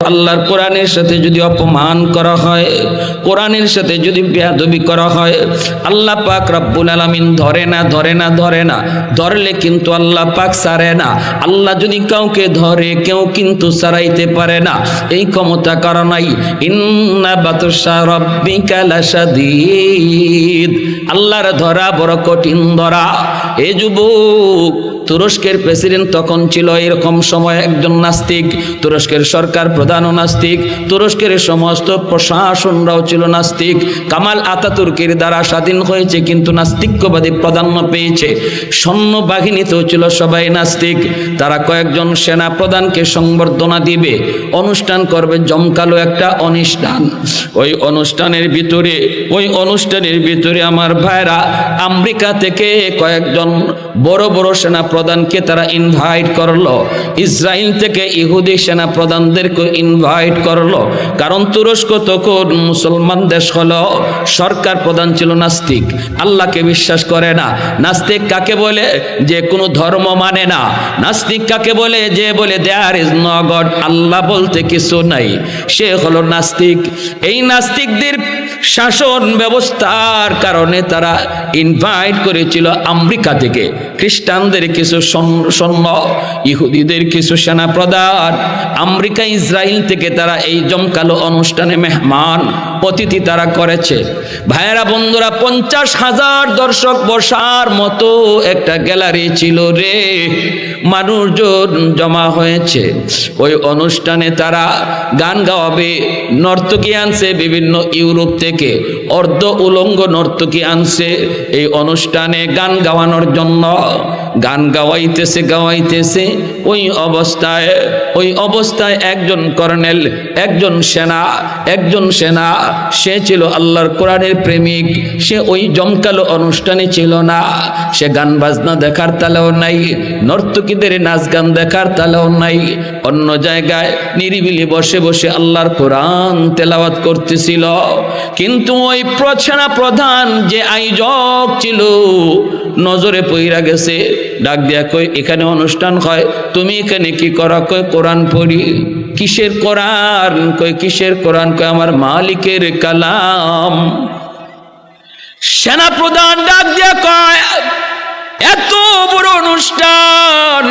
আল্লাহর কোরআনের সাথে যদি অপমান করা হয়, কোরআনের সাথে যদি বেয়াদবি করা হয়, আল্লাহ পাক রব্বুল আলামিন ধরে না ধরে না ধরে না, ধরলে কিন্তু আল্লাহ পাক সারে না। আল্লাহ যদি কাউকে ধরে, কেউ কিন্তু সারাইতে পারে না। এই ক্ষমতা কারও নাই। ইন্না বাতসা রব্বিকা লাশাদীদ। আল্লাহর ধরা বড় কঠিন ধরা। এ যুবক, তুরস্কের প্রেসিডেন্ট তখন ছিল এরকম সময় একজন নাস্তিক, তুরস্কের সরকার প্রধানও নাস্তিক, তুরস্কের সমস্ত প্রশাসনরাও ছিল নাস্তিক। কামাল আতাতুর্কের দ্বারা স্বাধীন হয়েছে কিন্তু নাস্তিক্যবাদী প্রাধান্য পেয়েছে। সৈন্য বাহিনীতেও ছিল সবাই নাস্তিক। তারা কয়েকজন সেনা প্রধানকে সংবর্ধনা দিবে, অনুষ্ঠান করবে জমকালো একটা অনুষ্ঠান। ওই অনুষ্ঠানের ভিতরে, ওই অনুষ্ঠানের ভিতরে আমার ভাইরা আমেরিকা থেকে কয়েকজন বড় বড় সেনা প্রধানকে তারা ইনভাইট করল। ইসরায়েল থেকে ইহুদি সেনা প্রধানদেরকে ইনভাইট করল। কারণ তুরস্ক তখন মুসলমান দেশ হলো, সরকার প্রধান ছিল নাস্তিক। আল্লাহকে বিশ্বাস করে না। নাস্তিক কাকে বলে? যে কোনো ধর্ম মানে না। নাস্তিক কাকে বলে? যে বলে there is no God Allah বলতে কিছু নাই। সে হলো নাস্তিক। এই নাস্তিকদের শাসন ব্যবস্থার কারণে তারা ইনভাইট করেছিল আমেরিকা থেকে। খ্রিস্টানদের কিছু সৈন্য- ইহুদিদের কিছু সেনা প্রধান আমেরিকা ইসরায়েল থেকে তারা এই জমকালো অনুষ্ঠানে মেহমান অতিথি তারা করেছে। ভাইয়েরা, বন্ধুরা, পঞ্চাশ হাজার দর্শক বসার মতো একটা গ্যালারি ছিল রে। মানুষজন জমা হয়েছে। ওই অনুষ্ঠানে তারা গান গাওয়াবে। নর্তকী আনছে বিভিন্ন ইউরোপ থেকে থেকে অর্ধ উলঙ্গ নর্তকী আনছে এই অনুষ্ঠানে গান গাওয়ানোর জন্য। গান গাওয়াইতেছে গাওয়াইতেছে। ওই অবস্থায় ওই অবস্থায় একজন কর্নেল, একজন সেনা একজন সেনা, সে ছিল আল্লাহর কোরআনের প্রেমিক। সে ওই জমকালো অনুষ্ঠানে ছিল না। সে গান বাজনা দেখার তালেও নাই, নর্তকীদের নাচ গান দেখার তালেও নাই। অন্য জায়গায় নিরিবিলি বসে বসে আল্লাহর কোরআন তেলাওয়াত করতেছিল। কিন্তু ওই প্রছেনা প্রধান যে আয়োজক ছিল, নজরে পইরা গেছে, ডাক দিয়া কই এখানে অনুষ্ঠান হয়, তুমি এখানে কি করা? কই কোরআন পড়ি। কিসের কোরআন? কই কিসের কোরআন? কই আমার মালিকের কালাম। সেনা প্রধান ডাক দিয়া কয়, এত বড় অনুষ্ঠান,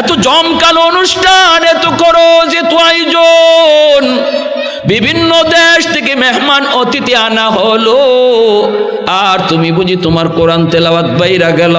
এত জমকালো অনুষ্ঠান, এত করো যে তো আয়োজন। বিভিন্ন দেশ থেকে মেহমান অতিথি আনা হলো। আর তুমি বুঝি তোমার কোরআন তেলাওয়াত বাইরা গেল?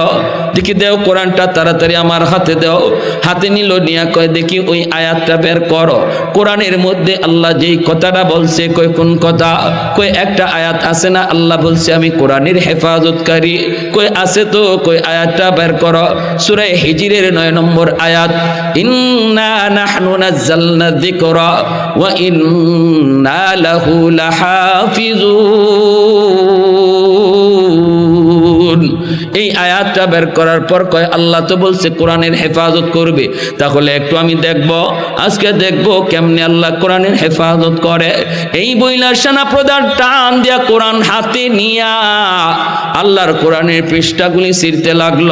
দেখি দেও কোরআনটা তাড়াতাড়ি আমার হাতে দেও। হাতে নিল, নিয়া কয়, দেখি ওই আয়াতটা বের করো। কোরআনের মধ্যে আল্লাহ যেই কথাটা বলছে কই কোন কথা? কই একটা আয়াত আছে না? আল্লাহ বলছে, আমি কোরআনের হেফাজতকারী। কই আছে তো। কই আয়াতটা বের করো। সূরা হিজরের নয় নম্বর আয়াত, ইন্না নাহনু নাযালনা যিকরা ওয়া ইন্না وإنا له لحافظون এই আয়াতটা বের করার পর কয়, আল্লাহ তো বলছে কোরআনের হেফাজত করবে। তাহলে একটু আমি দেখব, আজকে দেখব কেমনে আল্লাহ কোরআনের হেফাজত করে। এই বইলার সেনা প্রধান টান দিয়া কোরআন হাতে নিয়া আল্লাহর কোরআনের পৃষ্ঠাগুলি ছিঁড়তে লাগল।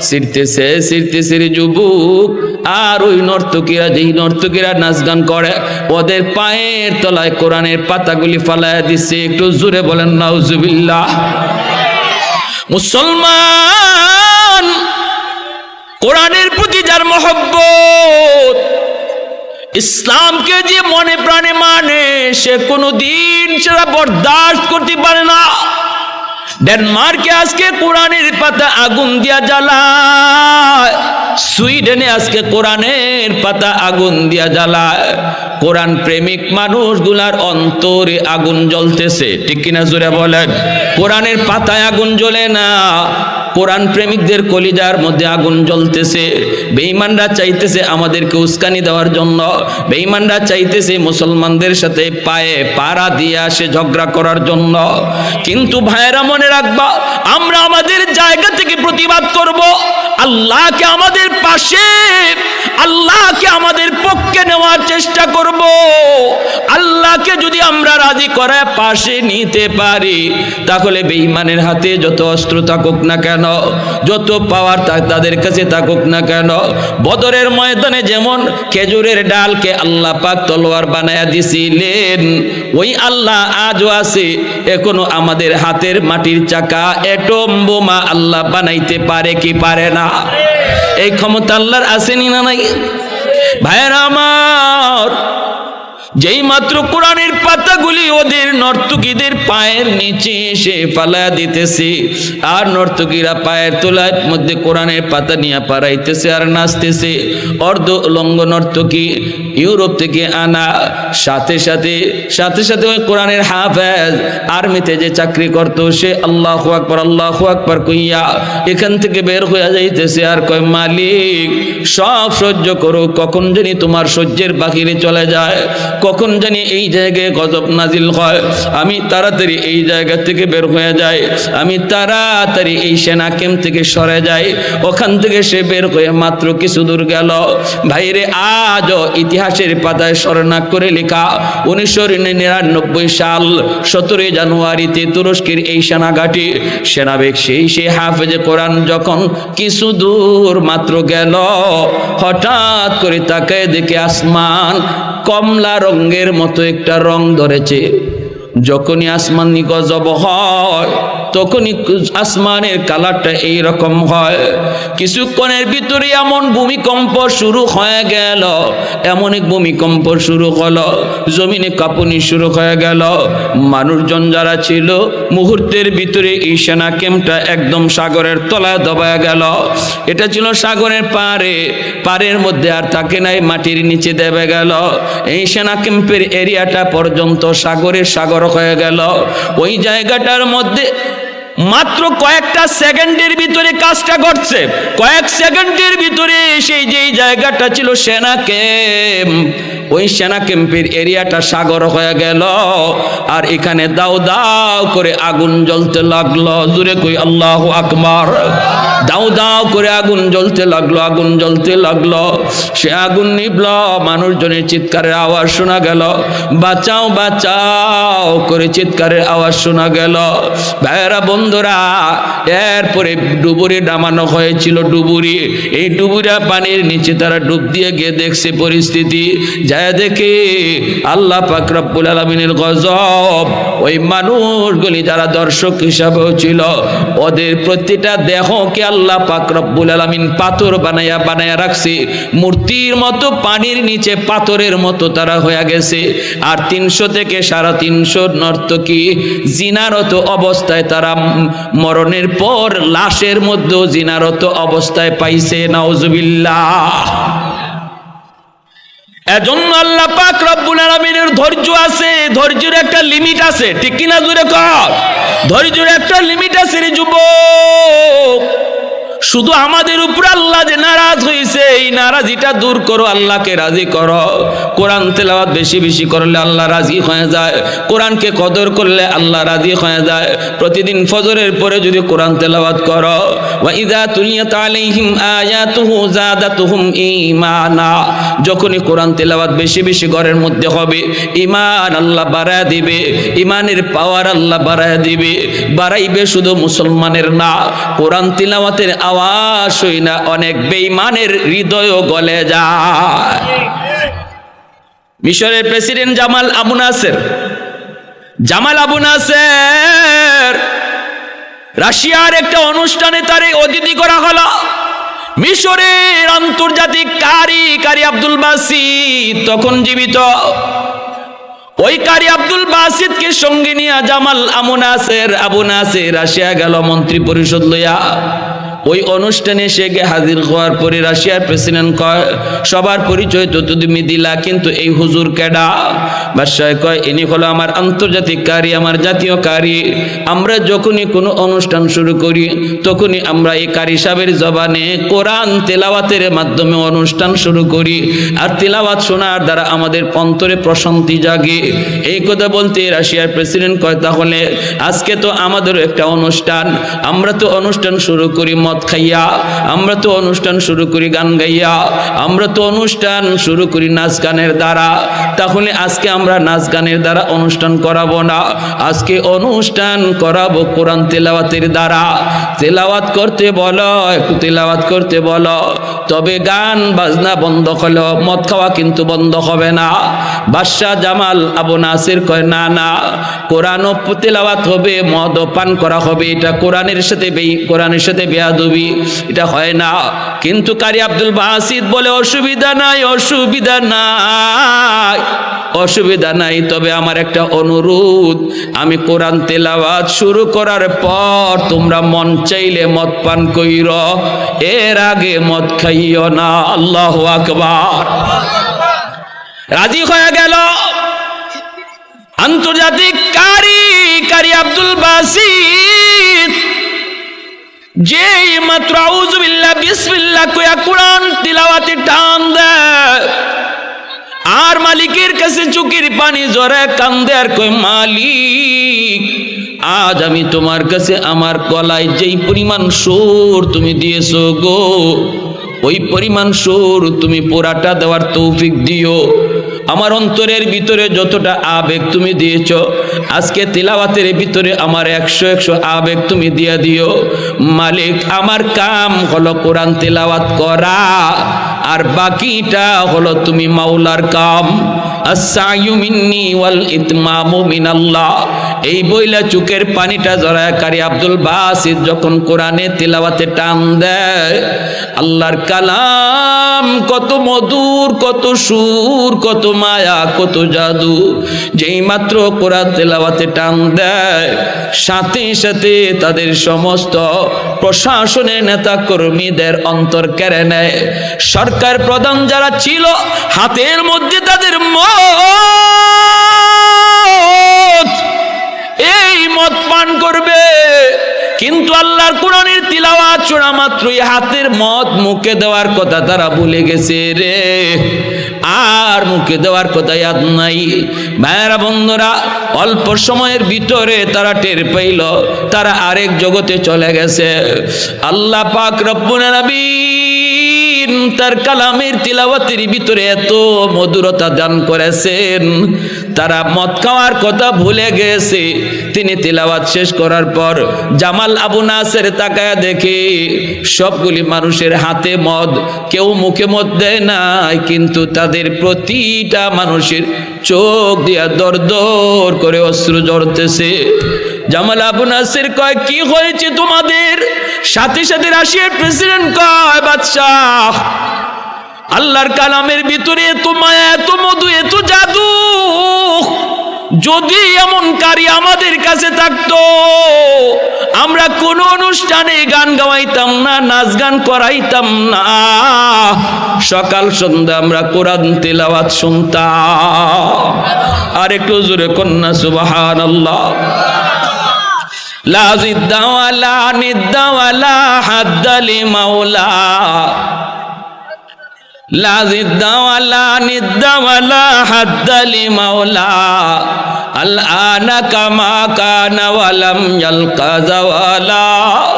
ছিঁড়তেছে ছিঁড়তেছে রে যুবক। আর ওই নর্তকীরা, যেই নর্তকীরা নাচ গান করে, ওদের পায়ের তলায় কোরআনের পাতাগুলি ফালাইয়া দিচ্ছে একটু জোরে বলেন, নাউজুবিল্লাহ। মুসলমান, কোরআনের প্রতি যার মহব্বত, ইসলামকে যে মনে প্রাণে মানে সে কোনো দিন সেটা বরদাস্ত করতে পারে না। ডেনমার্কে আজকে কোরআনের পাতা আগুন দিয়া জ্বালায়। সুইডেনে আজকে কোরআনের পাতা আগুন দিয়া জ্বালায়। কোরআন প্রেমিক মানুষগুলার অন্তরে আগুন জ্বলতেছে। ঠিক কিনা জোরে বলেন? কোরআনের পাতায় আগুন জ্বলে না। কোরআন প্রেমিকদের কলিজার মধ্যে আগুন জ্বলতেছে। বেঈমানরা চাইতেছে আমাদেরকে উস্কানি দেওয়ার জন্য। বেঈমানরা চাইতেছে মুসলমানদের সাথে পায়ে পাড়া দিয়ে আসে, ঝগড়া করার জন্য। কিন্তু ভাইয়েরা মনে রাখবা, আমরা আমাদের জায়গা থেকে প্রতিবাদ করব। আল্লাহকে আমাদের পাশে, আল্লাহকে আমাদের পক্ষে নেওয়ার চেষ্টা করব। আল্লাহ আল্লাহকে যদি আমরা রাজি করে পাশে নিতে পারি, তাহলে বেঈমানের হাতে যত অস্ত্র থাকুক না কেন, যত পাওয়ার তাদের কাছে থাকুক না কেন, বদরের ময়দানে যেমন খেজুরের ডালকে আল্লাহ পাক তলোয়ার বানায়া দিছিলেন, ওই আল্লাহ আজও আছে, এখনও আমাদের হাতের মাটির চাকা এটম বোমা আল্লাহ বানাইতে পারে কি পারে না? এই ক্ষমতা আল্লাহর আসেনি না নাই? ভাইয়েরা আমার যেই মাত্র কোরআনের পাতাগুলি ওদের নর্তকীদের পায়ের নিচে এসে ফালা দিতেছে, আর নর্তকীরা পায়ের তোলার মধ্যে কোরআনের পাতা নিয়ে পারাইতেছে আর নাচতেছে। অর্ধ লঙ্গ নর্তকী ইউরোপ থেকে আনা, সাথে সাথে সাথে সাথে ওই কোরআনের হাফেজ আর্মিতে যে চাকরি করতো, সে আল্লাহ আকবর আল্লাহ আকবর কইয়া এখান থেকে বের হয়ে যাইতেছে আর কয়, মালিক, সব সহ্য করো, কখন জানি তোমার সহ্যের বাকিরে চলে যায়। কখন জানি এই জায়গায় গজব নাজিল হয়। আমি তাড়াতাড়ি এই জায়গা থেকে বের হয়ে যাই। আমি তাড়াতাড়ি এই সেনা ক্যাম্প থেকে সরে যাই। ওখান থেকে সে বের হয়ে মাত্র কিছু দূর গেল। ভাইরে, আজও ইতিহাসের পাতায় স্মরণাক করে লেখা উনিশশো নিরানব্বই সাল, সতেরোই জানুয়ারিতে তুরস্কের এই সেনাঘাটি। সেনাবেগ সেই সে হাফেজে কোরআন যখন কিছু দূর মাত্র গেল, হঠাৎ করে তাকে দেখে আসমান কমলা রঙের মতো একটা রং ধরেছে। যখনই আসমান নিকজব হয় তখনই আসমানের কালারটা এই রকম হয়। কিছুক্ষণের ভিতরে এমন ভূমিকম্প শুরু হয়ে গেল, এমন এক ভূমিকম্প শুরু হলো, জমিনে কাঁপুনি শুরু হয়ে গেল। মানুষজন যারা ছিল, মুহূর্তের ভিতরে এই সেনা ক্যাম্পটা একদম সাগরের তলায় দবায় গেল। এটা ছিল সাগরের পারে পারের মধ্যে আর থাকে নাই মাটির নিচে দেবে গেল। এই সেনা ক্যাম্পের এরিয়াটা পর্যন্ত সাগরের সাগর হয়ে গেল। ওই জায়গাটার মধ্যে মাত্র কয়েকটা সেকেন্ডের ভিতরে কাজটা ঘটছে। কয়েক সেকেন্ডের ভিতরে সেই যেই জায়গাটা ছিল সেনা ক্যাম্প। ওই সেনা ক্যাম্পের এরিয়াটা সাগর হয়ে গেল। আর এখানে দাও দাও করে আগুন জ্বলতে লাগল। দূরে কই, আল্লাহ আকবার। দাও দাও করে আগুন জ্বলতে লাগল, আগুন জ্বলতে লাগল। সে আগুন নিবল মানুষজনের চিৎকারের আওয়াজ শোনা গেল। বাঁচাও বাঁচাও করে চিৎকারের আওয়াজ শোনা গেল। ভাইয়েরা বন্ধুরা, এরপরে ডুবুরি নামানো হয়েছিল ডুবুরি। এই ডুবুরা পানির নিচে তারা ডুব দিয়ে গিয়ে দেখছে পরিস্থিতি। যায় দেখে আল্লাহ পাক রব্বুল আলমিনের গজব। ওই মানুষগুলি যারা দর্শক হিসাবেও ছিল, ওদের প্রতিটা দেহকে আল্লাহ পাক রব্বুল আলমিন পাথর বানাইয়া বানাইয়া রাখছে। মূর্তির মতো, পানির নিচে পাথরের মতো তারা হয়ে গেছে। আর তিনশো থেকে সাড়ে তিনশো নর্তকী জিনারত অবস্থায় তারা মরণের পর লাশের মধ্যেও জিনারত অবস্থায় পাইছে, নাউজুবিল্লাহ। এজন্য আল্লাহ পাক রব্বুল আলামিনের ধৈর্য আছে, ধৈর্যের একটা লিমিট আছে, ঠিক কিনা জুড়ে কর? ধৈর্যের একটা লিমিট আছে রে যুবক। শুধু আমাদের উপর আল্লাহ যে নারাজ হয়েছে এই নারাজিটা দূর করো, আল্লাহকে রাজি করো। কোরআন তেলাওয়াত বেশি বেশি করলে আল্লাহ রাজি হয়ে যায়। কোরআনকে কদর করলে আল্লাহ রাজি হয়ে যায়। প্রতিদিন ফজরের পরে যদি কোরআন তেলাওয়াত করো ওয়াইদা তুলিয়াত আলাইহিম আয়াতুহু জাদাতুহুম ঈমানা। যখনই কোরআন তেলাওয়াত বেশি বেশি ঘরের মধ্যে হবে, ঈমান আল্লাহ বাড়ায় দিবে, ঈমানের পাওয়ার আল্লাহ বাড়ায় দিবে। বাড়াইবে শুধু মুসলমানের না, কোরআন তেলাওয়াতের আওয়াজ হই না, অনেক বেঈমানের হৃদয়ও গলে যায়। মিশরের president Jamal Abu Nasser, Jamal Abu Nasser রাশিয়ার একটা অনুষ্ঠানে তারে অতিথি করা হলো। মিশরের আন্তর্জাতিক কারি কারি আব্দুল বাসিদ, তখন জীবিত। ওই কারি আব্দুল বাসিদকে সঙ্গে নিয়ে জামাল আমু নাসের, আবু রাশিয়া গেল মন্ত্রী পরিষদ লইয়া। ওই অনুষ্ঠানে সে গে হাজির হওয়ার পরে রাশিয়ার প্রেসিডেন্ট কয়, সবার পরিচয় তো তুমি দিলা, কিন্তু এই হুজুর কেডা? বাদশাহ কয়, ইনি হলো আমার আন্তর্জাতিক কারি, আমার জাতীয় কারি। আমরা যখনই কোনো অনুষ্ঠান শুরু করি, তখনই আমরা এই কারি সাহেবের জবানে কোরআন তেলাওয়াতের মাধ্যমে অনুষ্ঠান শুরু করি। আর তেলাওয়াত শোনার দ্বারা আমাদের অন্তরে প্রশান্তি জাগে। এই কথা বলতে রাশিয়ার প্রেসিডেন্ট কয়, তাহলে আজকে তো আমাদেরও একটা অনুষ্ঠান, আমরা তো অনুষ্ঠান শুরু করি মদ খাইয়া, আমরা তো অনুষ্ঠান শুরু করি গান গাইয়া, আমরা তো অনুষ্ঠান শুরু করি নাচ গানের দ্বারা, তাহলে আজকে আমরা নাচ গানের দ্বারা অনুষ্ঠান করাবো না। আজকে অনুষ্ঠান করাবো কোরআন তেলাওয়াতের দ্বারা। তেলাওয়াত করতে বলো, একটু তেলাওয়াত করতে বলো। তবে গান বাজনা বন্ধ হলো মদ খাওয়া কিন্তু বন্ধ হবে না। বাদশাহ জামাল আবু নাসির কয়, না না কোরআন তেলাওয়াত হবে মদ পান করা হবে। এটা কোরআনের সাথে কোরআনের সাথে বেয়াদবি এটা হয় না। কিন্তু কারি আব্দুল বাসিদ বলে, অসুবিধা নাই অসুবিধা নাই অসুবিধা নাই। তবে আমার একটা অনুরোধ, আমি কোরআন তেলাওয়াত শুরু করার পর তোমরা মন চাইলে মদ পান কইর, এর আগে মদ খাইও না। আল্লাহ আকবার। রাজি হয়ে গেল। আন্তর্জাতিক কারি কারি আব্দুল বাসিদ। যে মাত্র আউজুবিল্লাহ বিসমিল্লা কয়া কোরআন তিলাওয়াতে টান আর মালিকের কাছে চুকির পানি জরে কান্দে আর কই মালিক, আজ আমি তোমার কাছে আমার গলায় যেই পরিমাণ সুর তুমি দিয়েছ গো, ওই পরিমাণ সুর তুমি পোড়াটা দেওয়ার তৌফিক দিও। আমার অন্তরের ভিতরে যতটা আবেগ তুমি দিয়েছ, আজকে তিলাওয়াতের ভিতরে আমার একশো একশো আবেগ তুমি দিয়ে দিও। মালিক, আমার কাম হলো কোরআন তেলাওয়াত করা, আর বাকিটা হলো তুমি মাওলার কাম। আসায়ু মিন্নি ওয়াল ইতমামু মিনাল্লাহ। এই বইলা চুকের পানিটা জরাকারী আব্দুল বাসিদ যখন কোরআনে তিলাওয়াতে টান দেয়, আল্লাহর কালাম কত মধুর, কত সুর, কত মায়া, কত জাদু। যেই মাত্র কোরআন তেলাওয়াতে টান দেয়, সাথে সাথে তাদের সমস্ত প্রশাসনের নেতা কর্মীদের অন্তর কেড়ে নেয়। সরকার প্রধান যারা ছিল, হাতের মধ্যে তাদের মত মদ পান করবে। কিন্তু আল্লাহর কোরআনের তিলাওয়াত চোরা মাত্রই হাতের মদ মুখে দেওয়ার কথা তারা ভুলে গেছে রে। আর মুখে দেওয়ার কথা ইয়াদ নাই। ভাইয়েরা, বন্ধুরা, অল্প সময়ের ভিতরে তারা টের পাইল, তারা আরেক জগতে চলে গেছে। আল্লাহ পাক রব্বুল আলামিন তার কালামের তিলাওয়াতের ভিতরে এত মধুরতা দান করেছেন। তারা মদ খাওয়ার কথা ভুলে গেছে। তিনি তিলাওয়াত শেষ করার পর জামাল আবু নাসের তাকায় দেখে সবগুলি মানুষের হাতে মদ, কেউ মুখে মদ দেয় নাই, কিন্তু তাদের প্রতিটা মানুষের চোখ দিয়া দর দর করে অশ্রু জড়তেছে জামাল আবু নাসের কয়, কি হয়েছে তোমাদের? সাথে সাথে রাশিয়ার প্রেসিডেন্ট কয়, বাদশাহ, আল্লাহর কালামের ভিতরে এত মায়া, এত মধু, এত জাদু। যদি এমন কারি আমাদের কাছে থাকতো, আমরা কোন অনুষ্ঠানে গান গাওয়াইতাম না, নাচ গান করাইতাম না। সকাল সন্ধ্যা আমরা কোরআন তেলাওয়াত শুনতাম। আর একটু জোরে কন্যা সুবাহান আল্লাহ লাজিদ্দাওয়ালা নিদ্দাওয়ালা, হাদ্দালি মাওলা। لا ضد ولا ند ولا حد لمولى الآن كما كان ولم يلق زوالا.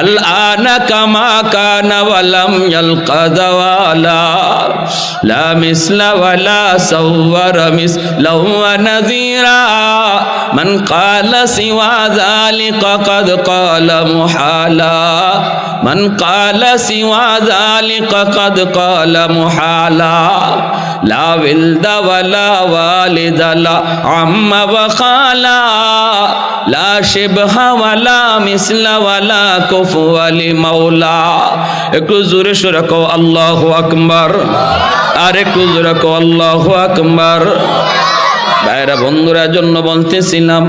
الآن كما كان ولم يلق زوالا لا مثل ولا صور مثله ونذيرا من قال سوى ذلك قد قال محالا من قال سوى ذلك قد قال محالا لا ولد ولا والد لا عم وخالا লা শিবহা ওয়ালা মিসলা ওয়ালা কুফুয়ালি মাওলা। একটু জোরে সুরে কও আল্লাহু আকবার। আর একটু ভাইরা বন্ধুরা জন্য বলতেছিলাম,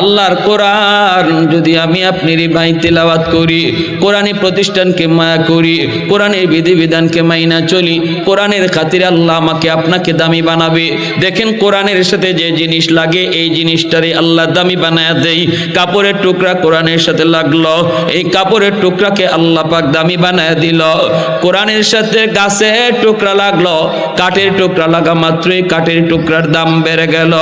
আল্লাহর কোরআন যদি আমি আপনারই ভাই তেলাওয়াত করি, কোরআনী প্রতিষ্ঠানকে মায়া করি, কোরআনের বিধিবিধানকে মাইনা চলি, কোরআনের খাতিরে আল্লাহ আমাকে আপনাকে দামি বানাবে। দেখেন কোরআনের সাথে যে জিনিস লাগে, এই জিনিসটারে আল্লাহ দামি বানায় দেই কাপড়ের টুকরা কোরআনের সাথে লাগল, এই কাপড়ের টুকরাকে আল্লাহ পাক দামি বানায় দিল। কোরআনের সাথে গাছের টুকরা লাগল, কাঠের টুকরা লাগা মাত্রই কাঠের টুকরার দাম বেড়ে গেল।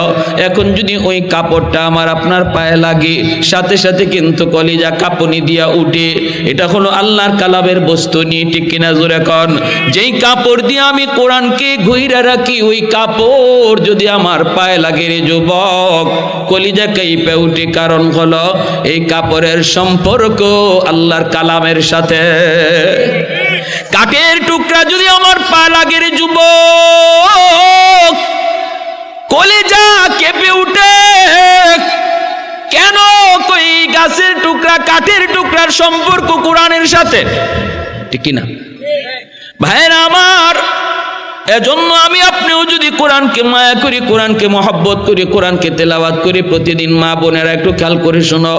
এখন যদি ওই কাপড়টা আমার আপনার পায়ে লাগে, সাথে সাথে কিন্তু কলিজা কাপনি দিয়া উঠে। এটা হলো আল্লাহর কালামের বস্তু, নিয়ে ঠিক কিনা জোরে কন। যেই কাপড় দিয়ে আমি কোরআনকে ঘুইরা রাখি, ওই কাপড় যদি আমার পায়ে লাগে রে যুবক, কলিজা কাইপে উঠে। কারণ হলো এই কাপড়ের সম্পর্ক আল্লাহর কালামের সাথে। কাঠের টুকরা যদি আমার পা লাগে রে যুবক কলিজা কেঁপে উঠে। কেন কই গাছের টুকরা, কাঠের টুকরার সম্পর্ক কোরআনের সাথে? ঠিক কিনা? ভাইরা আমার এজন্য আমি আপনিও যদি কোরআনকে মায়া করি, কোরআনকে মহব্বত করি, কোরআনকে তেলাওয়াত করি, প্রতিদিন মা বোনেরা একটু খেয়াল করে শোনো,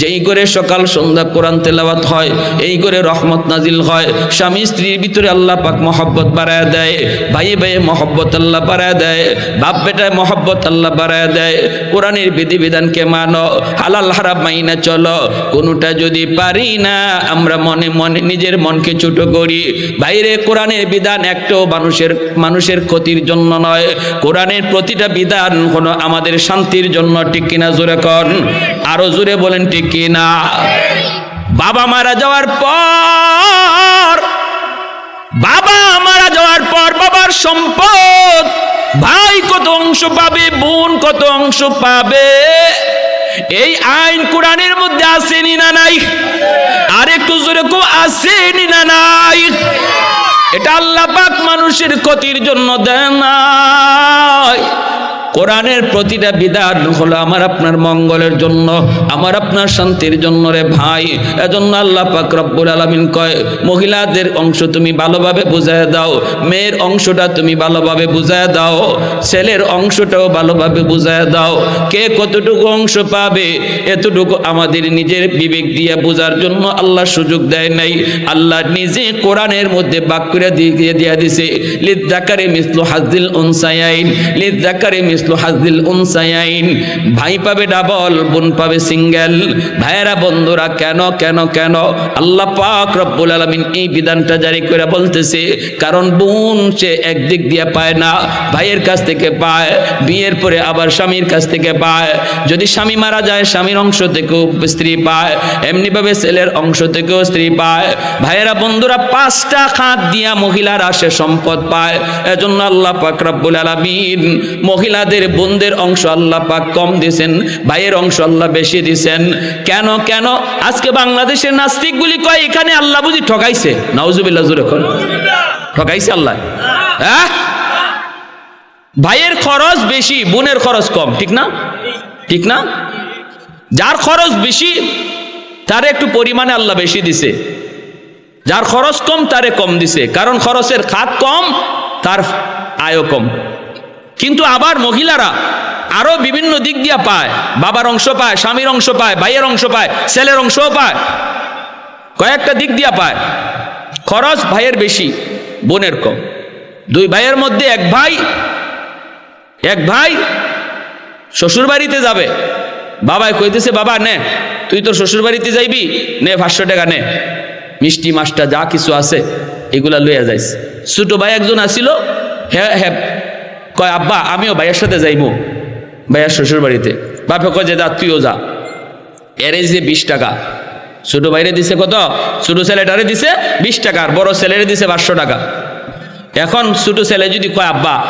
যেই করে সকাল সন্ধ্যা কোরআন তেলাওয়াত হয়, এই করে রহমত নাজিল হয়, স্বামী স্ত্রীর ভিতরে আল্লাহ পাক মহব্বত বাড়ায় দেয়, ভাইয়ে ভাইয়ে মহব্বত আল্লাহ বাড়ায় দেয়, বাপ বেটায় মহব্বত আল্লাহ বাড়ায় দেয়, কোরআনের বিধিবিধানকে মানো, হালাল হারাম মাইনা চলো, কোনোটা যদি পারি না, আমরা মনে মনে নিজের মনকে ছোট করি, বাইরে কোরআনের বিধান একটাও মানুষের মানুষের ক্ষতির জন্য নয়। কোরআনের প্রতিটা বিধান হলো আমাদের শান্তির জন্য, ঠিক কিনা জোরে কন? আরও জোরে বলেন, ঠিক কিনা? বাবা মারা যাওয়ার পর, বাবা মারা যাওয়ার পর বাবার সম্পদ, ভাই কত অংশ পাবে, বোন কত অংশ পাবে? এই আইন কোরআনের মধ্যে আসেনি না নাই? আর একটু জোরে কো আসেনি না নাই? এটা আল্লাহ পাক মানুষের ক্ষতির জন্য দেয় নাই। কোরআনের প্রতিটা বিধান হলো আমার আপনার মঙ্গলের জন্য, আমার আপনার শান্তির জন্য রে ভাই। এজন্য আল্লাহ পাক রব্বুল আলামিন কয়, মহিলাদের অংশ তুমি ভালোভাবে বুঝায় দাও, মেয়ের অংশটা তুমি ভালোভাবে বুঝায় দাও, ছেলের অংশটাও ভালোভাবে বুঝায় দাও। কে কতটুকু অংশ পাবে, এতটুকু আমাদের নিজের বিবেক দিয়ে বোঝার জন্য আল্লাহ সুযোগ দেয় নাই। আল্লাহ নিজে কোরআনের মধ্যে বাক করে দিয়ে দিয়ে দিছে, লিদ জাকারে মিসলু হাজদিল উনসায়াইন, লিদ জাকারে ভাই পাবে ডাবল বোন পাবে সিঙ্গেল ভাইয়েরা, বন্ধুরা, কেন কেন কেন? আল্লাহ পাক রব্বুল আলামিন এই বিধানটা জারি করে বলতেছে, কারণ বোন সে একদিক দিয়ে পায় না, ভাইয়ের কাছ থেকে পায়, বিয়ের পরে আবার স্বামীর কাছ থেকে পায়। যদি স্বামী মারা যায়, স্বামীর অংশ থেকেও স্ত্রী পায়, এমনিভাবে ছেলের অংশ থেকেও স্ত্রী পায়। ভাইয়েরা, বন্ধুরা, পাঁচটা খাত দিয়া মহিলারা সে সম্পদ পায়। এজন্য আল্লাহ পাক রব্বুল আলামিন মহিলাদের বোনদের অংশ আল্লাহ পাক কম দিয়েছেন, ভাইয়ের অংশ আল্লাহ বেশি দিয়েছেন। কেন কেন? আজকে বাংলাদেশের নাস্তিকগুলি কয়, এখানে আল্লাহ বুঝি ঠকাইছে? নাউজুবিল্লাহ, জুরে কর। ঠকাইছে আল্লাহ। হ্যাঁ? ভাইয়ের খরচ বেশি, বোনের খরচ কম, ঠিক না? ঠিক না? যার খরচ বেশি, তার একটু পরিমাণে আল্লাহ বেশি দিছে। যার খরচ কম, তারে কম দিছে। কারণ খরচের খাত কম, তার আয়ও কম। কিন্তু আবার মহিলারা আরও বিভিন্ন দিক দিয়া পায়। বাবার অংশ পায়, স্বামীর অংশ পায়, ভাইয়ের অংশ পায়, ছেলের অংশও পায়। কয়েকটা দিক দিয়া পায়। খরচ ভাইয়ের বেশি, বোনের কম। দুই ভাইয়ের মধ্যে এক ভাই এক ভাই শ্বশুর বাড়িতে যাবে। বাবাই কইতেছে, বাবা, নে, তুই তোর শ্বশুর বাড়িতে যাইবি? নে, পাঁচশো টাকা নে। মিষ্টি, মাছটা যা কিছু আছে, এগুলা লইয়া যাইস। ছোট ভাই একজন আসিল হ্যাঁ হ্যাঁ কয়, আব্বা, আমিও ভাইয়ের সাথে যাইবো ভাইয়ার শ্বশুর বাড়িতে। বাপে কয়, যে যা, তুইও যা। এরে যে বিশ টাকা, ছোট ভাইরে দিছে কত? ছোট ছেলেটারে দিছে বিশ টাকা আর বড় ছেলেরে দিছে পাঁচশো টাকা। এখন ছোট ছেলে যদি কয়, আব্বা,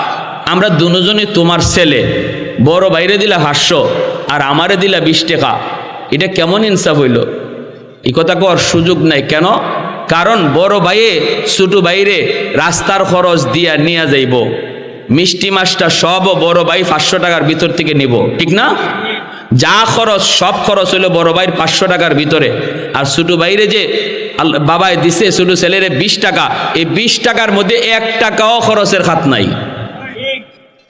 আমরা দুজনই তোমার ছেলে, বড় বাইরে দিলা হাস্য আর আমারে দিলা বিশ টাকা। এটা কেমন ইনসাফ হইল? এই কথা কর সুযোগ নাই। কেন? কারণ বড় ভাইয়ে ছোট বাইরে রাস্তার খরচ দিয়া নিয়ে যাইব। মিষ্টি মাছটা সব বড় ভাই পাঁচশো টাকার ভিতর থেকে নিব, ঠিক না? যা খরচ, সব খরচ হলো বড় ভাইয়ের পাঁচশো টাকার ভিতরে। আর ছোট বাইরে যে বাবায় দিছে, ছোট ছেলেরে বিশ টাকা, এই বিশ টাকার মধ্যে এক টাকাও খরচের খাত নাই।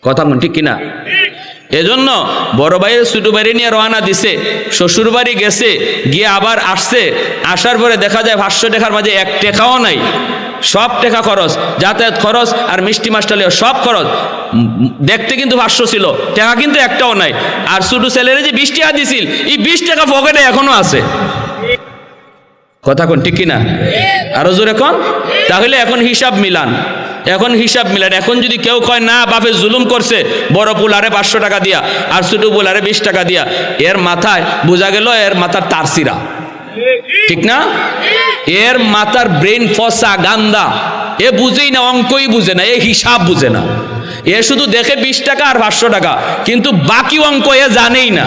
কথা ঠিক কিনা? এজন্য বড় ভাইয়ের, ছোট বাইরে নিয়ে রওনা দিছে শ্বশুর বাড়ি গেছে, গিয়ে আবার আসছে, আসার পরে দেখা যায় পাঁচশো টাকার মাঝে এক টাকাও নাই। সব টাকা খরচ, যাতায়াত খরচ আর মিষ্টি মাছটা সব খরচ। দেখতে কিন্তু পাঁচশো ছিল, টাকা কিন্তু একটাও নাই। আর ছোট ছেলেরে যে বিশ টাকা দিছিল, এই বিশ টাকা পকেটে এখনও আছে। কথা কোন, ঠিক কিনা? আরও জোরে কোন? তাহলে এখন হিসাব মিলান। এখন হিসাব মিলান। এখন যদি কেউ কয়, না, বাপে জুলুম করছে, বড় পুলারে পাঁচশো টাকা দিয়া আর ছোট পুলারে বিশ টাকা দিয়া। এর মাথায় বোঝা গেল, এর মাথার তারসিরা। ঠিক না? এর মাথার ব্রেন ফসা, গান্দা। এ বুঝেই না, অঙ্কই বুঝে না, এ হিসাব বুঝে না। এ শুধু দেখে বিশ টাকা আর পাঁচশো টাকা, কিন্তু বাকি অঙ্ক এ জানেই না।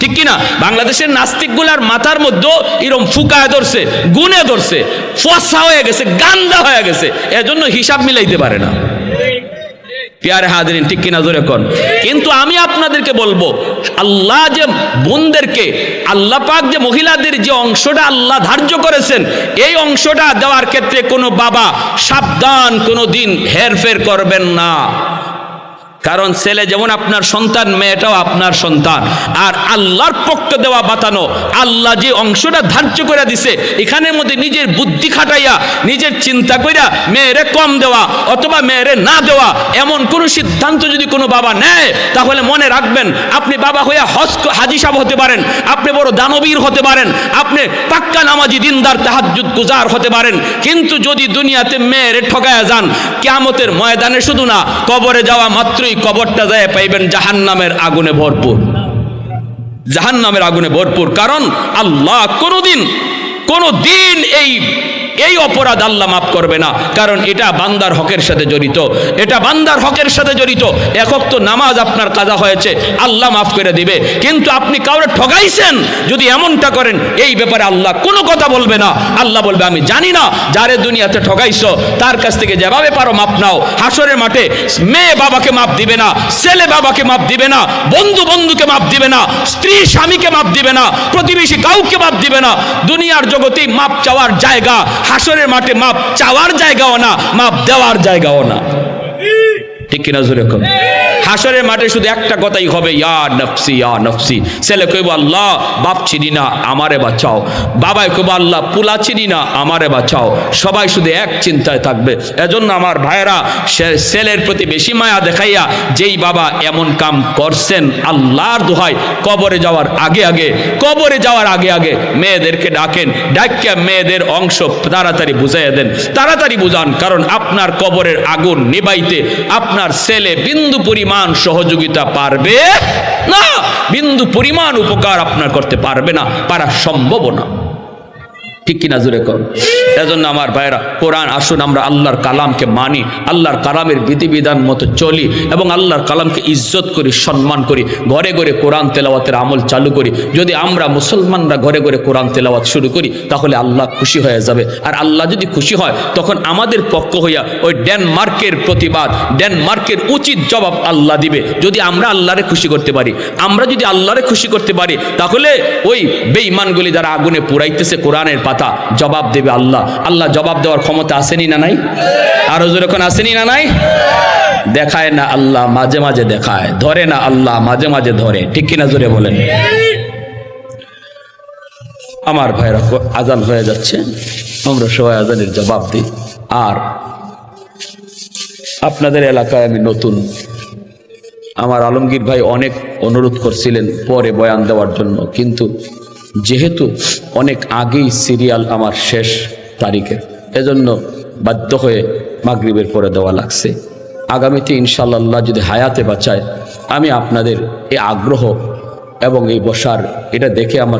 ঠিক কি না? বাংলাদেশের নাস্তিকগুলার মাথার মধ্যে এরম ফুকায় ধরছে গুনে ধরছে, ফসা হয়ে গেছে, গান্দা হয়ে গেছে, এজন্য হিসাব মিলাইতে পারে না। পিয়ারে হাজরিন, ঠিক কিনা জোরে কন। কিন্তু আমি আপনাদেরকে বলব, আল্লাহ যে বোনদেরকে, আল্লাহ পাক যে মহিলাদের যে অংশটা আল্লাহ ধার্য করেছেন, এই অংশটা দেওয়ার ক্ষেত্রে কোনো বাবা সাবধান কোনো দিন হেরফের করবেন না। কারণ ছেলে যেমন আপনার সন্তান, মেয়েটাও আপনার সন্তান। আর আল্লাহর পক্ষ দেওয়া বাতানো, আল্লাহ যে অংশটা ধার্য করে দিছে, এখানের মধ্যে নিজের বুদ্ধি খাটাইয়া, নিজের চিন্তা কইরা মেয়েরে কম দেওয়া অথবা মেয়েরে না দেওয়া, এমন কোনো সিদ্ধান্ত যদি কোনো বাবা নেয়, তাহলে মনে রাখবেন, আপনি বাবা হইয়া হজ হাজি সাহেব হতে পারেন, আপনি বড় দানবীর হতে পারেন, আপনি পাক্কা নামাজি দিনদার, তাহাজ্জুদ গুজার হতে পারেন। কিন্তু যদি দুনিয়াতে মেয়েরে ঠকায়া যান, কিয়ামতের ময়দানে শুধু না, কবরে যাওয়া মাত্রই কবরটা যায় পাইবেন জাহান নামের আগুনে ভরপুর। জাহান নামের আগুনে ভরপুর। কারণ আল্লাহ কোনোদিন কোনোদিন এই এই অপরাধ আল্লাহ মাফ করবে না। কারণ এটা বান্দার হকের সাথে জড়িত। এটা বান্দার হকের সাথে জড়িত। একক তো নামাজ আপনার কাজা হয়েছে, আল্লাহ মাফ করে দিবে। কিন্তু আপনি কাউরে ঠগাইছেন, যদি এমনটা করেন, এই ব্যাপারে আল্লাহ কোনো কথা বলবে না। আল্লাহ বলবে, আমি জানি না যারে দুনিয়াতে ঠগাইছো, তার কাছ থেকে যেভাবে পারো মাপ নাও। হাসরের মাঠে মেয়ে বাবাকে মাপ দিবে না, ছেলে বাবাকে মাপ দিবে না, বন্ধু বন্ধুকে মাপ দিবে না, স্ত্রী স্বামীকে মাপ দিবে না, প্রতিবেশী কাউকে মাপ দিবে না। দুনিয়ার জগতে মাপ চাওয়ার জায়গা হাসরের মাঠে মাপ চাওয়ার জায়গাও না মাপ দেওয়ার জায়গাও না। ঠিক কিনা জোরে হাসরের মাঠে শুধু একটা কথাই হবে, ইয়া নফসি ইয়া নফসি। ছেলে কইব, আল্লাহ, বাপ চিনি না, আমারে বাঁচাও। বাবাই কইব, আল্লাহ, পুলা চিনি না, আমারে বাঁচাও। সবাই শুধু এক চিন্তায় থাকবে। এজন্য আমার ভাইয়েরা ছেলের প্রতি বেশি মায়া দেখাইয়া, যেই বাবা এমন কাম করছেন, আল্লাহর দোহাই কবরে যাওয়ার আগে আগে, কবরে যাওয়ার আগে আগে মেয়েদেরকে ডাকেন, ডাকিয়া মেয়েদের অংশ তাড়াতাড়ি বুঝাইয়া দেন। তাড়াতাড়ি বুঝান, কারণ আপনার কবরের আগুন নিবাইতে আপনার ছেলে বিন্দু পরিমাণ সহযোগিতা পারবে না? বিন্দু পরিমাণ উপকার আপনার করতে পারবে না পারা সম্ভব না। ঠিক কিনা জুড়ে কর এজন্য আমার ভাইরা কোরআন আসুন, আমরা আল্লাহর কালামকে মানি, আল্লাহর কালামের বিধিবিধান মতো চলি এবং আল্লাহর কালামকে ইজ্জত করি, সম্মান করি, ঘরে ঘরে কোরআন তেলাওয়াতের আমল চালু করি। যদি আমরা মুসলমানরা ঘরে ঘরে কোরআন তেলাওয়াত শুরু করি, তাহলে আল্লাহ খুশি হয়ে যাবে। আর আল্লাহ যদি খুশি হয়, তখন আমাদের পক্ষ হইয়া ওই ডেনমার্কের প্রতিবাদ, ডেনমার্কের উচিত জবাব আল্লাহ দিবে। যদি আমরা আল্লাহরে খুশি করতে পারি, আমরা যদি আল্লাহরে খুশি করতে পারি, তাহলে ওই বেঈমানগুলি যারা আগুনে পুরাইতেছে কোরআনের পাতা জবাব দেবে আল্লাহ। আল্লাহ জবাব দেওয়ার ক্ষমতা আসেনি না নাই? আরও যখন আসেনি না নাই? দেখায় না আল্লাহ, মাঝে মাঝে দেখায়। ধরে না আল্লাহ, মাঝে মাঝে ধরে। ঠিক কিনা জোরে বলেন? আমার ভাইরা আজান হয়ে যাচ্ছে। আমরা সবাই আজানের জবাব দিই। আর আপনাদের এলাকায় আমি নতুন। আমার আলমগীর ভাই অনেক অনুরোধ করছিলেন পরে বয়ান দেওয়ার জন্য। কিন্তু যেহেতু অনেক আগেই সিরিয়াল আমার শেষ তারিখের, এজন্য বাধ্য হয়ে মাগরীবের পরে দেওয়া লাগছে। আগামীতে ইনশাল্লাহ যদি হায়াতে বাঁচায়, আমি আপনাদের এই আগ্রহ এবং এই বসার এটা দেখে আমার